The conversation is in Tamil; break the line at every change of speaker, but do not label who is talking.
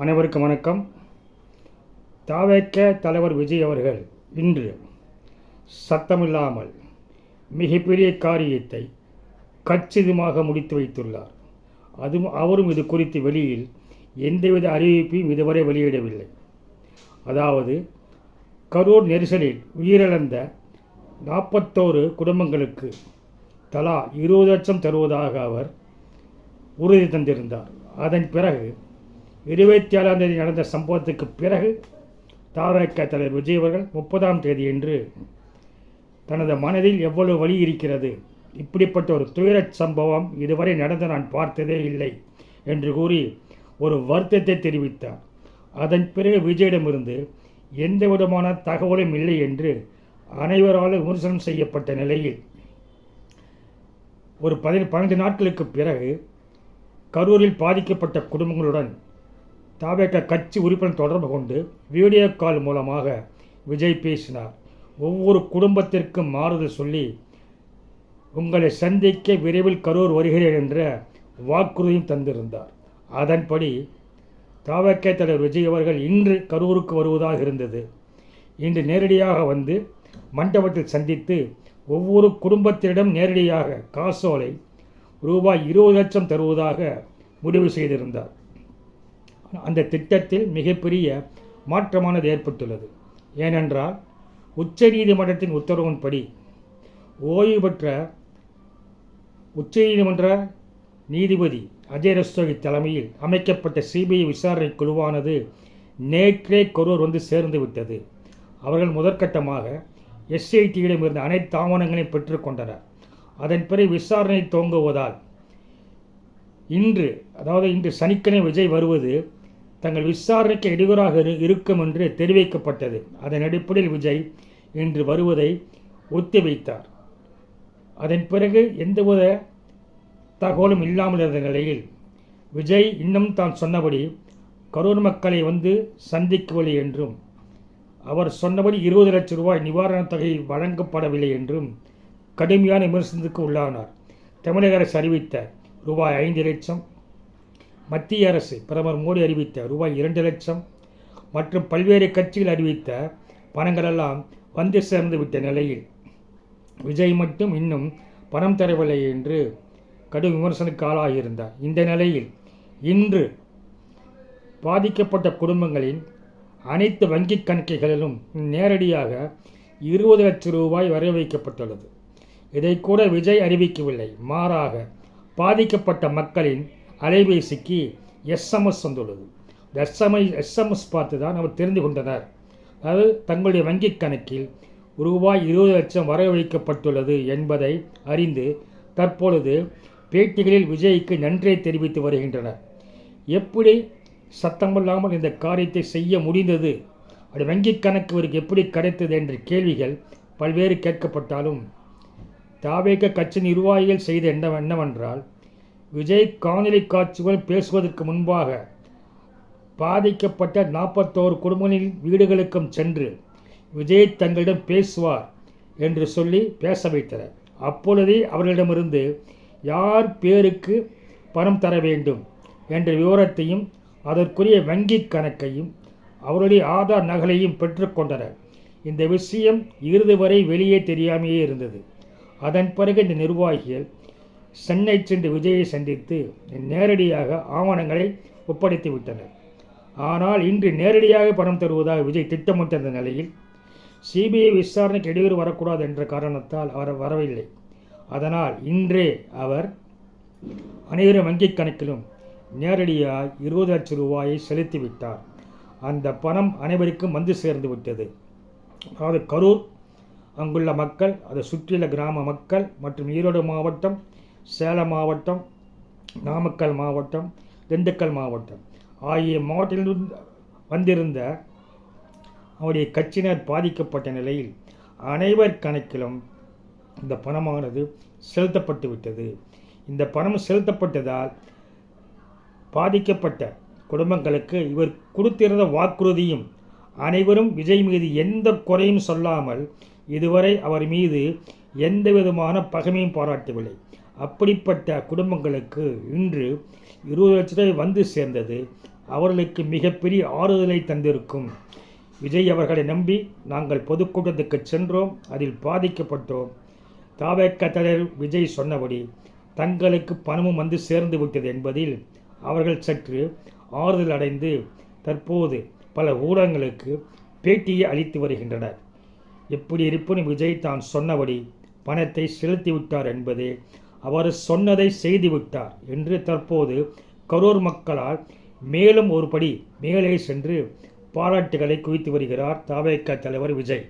அனைவருக்கும் வணக்கம். தாவேக்க தலைவர் விஜய் அவர்கள் இன்று சத்தமில்லாமல் மிகப்பெரிய காரியத்தை கச்சிதமாக முடித்து வைத்துள்ளார். அதுவும் அவரும் இது குறித்து வெளியில் எந்தவித அறிவிப்பையும் இதுவரை வெளியிடவில்லை. அதாவது கரூர் நெரிசலில் உயிரிழந்த நாற்பத்தோரு குடும்பங்களுக்கு தலா இருபது லட்சம் தருவதாக அவர் உறுதி தந்திருந்தார். அதன் பிறகு இருபத்தி ஏழாம் தேதி நடந்த சம்பவத்துக்கு பிறகு தாரக தலைவர் விஜய் அவர்கள் முப்பதாம் தேதியன்று தனது மனதில் எவ்வளவு வழி இருக்கிறது இப்படிப்பட்ட ஒரு துயரச் சம்பவம் இதுவரை நடந்து நான் பார்த்ததே இல்லை என்று கூறி ஒரு வருத்தத்தை தெரிவித்தார். அதன் பிறகு விஜயிடமிருந்து எந்த விதமான தகவலும் இல்லை என்று அனைவராலும் விமர்சனம் செய்யப்பட்ட நிலையில் ஒரு பதி பன்னெண்டு நாட்களுக்கு பிறகு கரூரில் பாதிக்கப்பட்ட குடும்பங்களுடன் தாவேக்க கட்சி உறுப்பினர் தொடர்பு கொண்டு வீடியோ கால் மூலமாக விஜய் பேசினார். ஒவ்வொரு குடும்பத்திற்கும் மாறுதல் சொல்லி உங்களை சந்திக்க விரைவில் கரூர் வருகிறேன் என்ற வாக்குறுதியும் தந்திருந்தார். அதன்படி தாவக்கே தலைவர் விஜய் அவர்கள் இன்று கரூருக்கு வருவதாக இருந்தது. இன்று நேரடியாக வந்து மண்டபத்தில் சந்தித்து ஒவ்வொரு குடும்பத்திடம் நேரடியாக காசோலை ரூபாய் இருபது லட்சம் தருவதாக முடிவு செய்திருந்தார். அந்த திட்டத்தில் மிகப்பெரிய மாற்றமானது ஏற்பட்டுள்ளது. ஏனென்றால் உச்சநீதிமன்றத்தின் உத்தரவின்படி ஓய்வு பெற்ற உச்சநீதிமன்ற நீதிபதி அஜய் ரஸ்தோகி தலைமையில் அமைக்கப்பட்ட சிபிஐ விசாரணை குழுவானது நேற்றே கொரூர் வந்து சேர்ந்து விட்டது. அவர்கள் முதற்கட்டமாக எஸ்ஐடியிடம் இருந்த அனைத்து ஆவணங்களையும் பெற்றுக்கொண்டனர் அதன் பிறகு விசாரணை துவங்குவதால் இன்று அதாவது இன்று சனிக்கிழமை விஜய் வருவது தங்கள் விசாரணைக்கு இடுகராக இருக்கும் என்று தெரிவிக்கப்பட்டது. அதன் அடிப்படையில் விஜய் இன்று வருவதை ஒத்திவைத்தார். அதன் பிறகு எந்தவித தகவலும் இல்லாமல் இருந்த நிலையில் விஜய் இன்னும் தான் சொன்னபடி கரூர் மக்களை வந்து சந்திக்கவில்லை என்றும் அவர் சொன்னபடி இருபது லட்சம் ரூபாய் நிவாரணத் தொகை வழங்கப்படவில்லை என்றும் கடுமையான விமர்சனத்துக்கு உள்ளானார். தமிழக அரசு அறிவித்த ரூபாய் ஐந்து லட்சம் மத்திய அரசு பிரதமர் மோடி அறிவித்த ரூபாய் இரண்டு லட்சம் மற்றும் பல்வேறு கட்சிகள் அறிவித்த பணங்களெல்லாம் வந்து சேர்ந்து விட்ட நிலையில் விஜய் மட்டும் இன்னும் பணம் தரவில்லை என்று கடும் விமர்சனக்கு ஆளாகியிருந்தார் இந்த நிலையில் இன்று பாதிக்கப்பட்ட குடும்பங்களின் அனைத்து வங்கிக் கணக்குகளிலும் நேரடியாக இருபது லட்சம் ரூபாய் வரை வைக்கப்பட்டுள்ளது. இதை கூட விஜய் அறிவிக்கவில்லை. மாறாக பாதிக்கப்பட்ட மக்களின் அலைபேசிக்கு எஸ்எம்எஸ் வந்துள்ளது. இந்த எஸ்எம்ஐ எஸ்எம்எஸ் பார்த்து தான் அவர் தெரிந்து கொண்டனர். அதாவது தங்களுடைய வங்கிக் கணக்கில் ரூபாய் இருபது லட்சம் வரவழைக்கப்பட்டுள்ளது என்பதை அறிந்து தற்பொழுது பேட்டிகளில் விஜய்க்கு நன்றியை தெரிவித்து வருகின்றனர். எப்படி சத்தமில்லாமல் இந்த காரியத்தை செய்ய முடிந்தது? அது வங்கிக் கணக்கு இவருக்கு எப்படி கிடைத்தது என்ற கேள்விகள் பல்வேறு கேட்கப்பட்டாலும் தாவேக கட்சி நிர்வாகிகள் செய்த என்ன என்னவென்றால் விஜய் காணொலி காட்சிகள் பேசுவதற்கு முன்பாக பாதிக்கப்பட்ட நாற்பத்தோரு குடும்பங்களின் வீடுகளுக்கும் சென்று விஜய் தங்களிடம் பேசுவார் என்று சொல்லி பேச வைத்தனர். அப்பொழுதே அவர்களிடமிருந்து யார் பேருக்கு பணம் தர வேண்டும் என்ற விவரத்தையும் அதற்குரிய வங்கிக் கணக்கையும் அவருடைய ஆதார் நகலையும் பெற்றுக்கொண்டனர் இந்த விஷயம் இறுதி வரை வெளியே தெரியாமையே இருந்தது. அதன் பிறகு இந்த நிர்வாகிகள் சென்னை சென்று விஜயை சந்தித்து நேரடியாக ஆவணங்களை ஒப்படைத்து விட்டனர். ஆனால் இன்று நேரடியாக பணம் தருவதாக விஜய் திட்டமிட்டிருந்த நிலையில் சிபிஐ விசாரணைக்கு இடையூறு வரக்கூடாது என்ற காரணத்தால் அவர் வரவில்லை. அதனால் இன்றே அவர் அனைவரும் வங்கிக் கணக்கிலும் நேரடியாக இருபது லட்சம் ரூபாயை செலுத்திவிட்டார் அந்த பணம் அனைவருக்கும் வந்து சேர்ந்து விட்டது. அதாவது கரூர் அங்குள்ள மக்கள் அதை சுற்றியுள்ள கிராம மக்கள் மற்றும் ஈரோடு மாவட்டம் சேலம் மாவட்டம் நாமக்கல் மாவட்டம் திண்டுக்கல் மாவட்டம் ஆகிய மாவட்டத்திலிருந்து வந்திருந்த அவருடைய கட்சியினர் பாதிக்கப்பட்ட நிலையில் அனைவர் கணக்கிலும் இந்த பணமானது செலுத்தப்பட்டு விட்டது. இந்த பணம் செலுத்தப்பட்டதால் பாதிக்கப்பட்ட குடும்பங்களுக்கு இவர் கொடுத்திருந்த வாக்குறுதியும் அனைவரும் விஜய் மீது எந்த குறையும் சொல்லாமல் இதுவரை அவர் மீது எந்த விதமான பகைமையும் பாராட்டவில்லை. அப்படிப்பட்ட குடும்பங்களுக்கு இன்று இருபது லட்ச ரூபாய் வந்து சேர்ந்தது. அவர்களுக்கு மிகப்பெரிய ஆறுதலை தந்திருக்கும். விஜய் அவர்களை நம்பி நாங்கள் பொதுக்கூட்டத்துக்கு சென்றோம். அதில் பாதிக்கப்பட்டோம். தாவேக்க தலைவர் விஜய் சொன்னபடி தங்களுக்கு பணமும் வந்து சேர்ந்து விட்டது என்பதில் அவர்கள் சற்று ஆறுதல் அடைந்து தற்போது பல ஊடகங்களுக்கு பேட்டியை அளித்து வருகின்றனர். எப்படி இருப்பினும் விஜய் தான் சொன்னபடி பணத்தை செலுத்திவிட்டார் என்பதே அவர் சொன்னதை செய்துவிட்டார் என்று தற்போது கரூர் மக்களால் மேலும் ஒரு படி மேலே சென்று பாராட்டுகளை குவித்து வருகிறார் தாவேக்க தலைவர் விஜய்.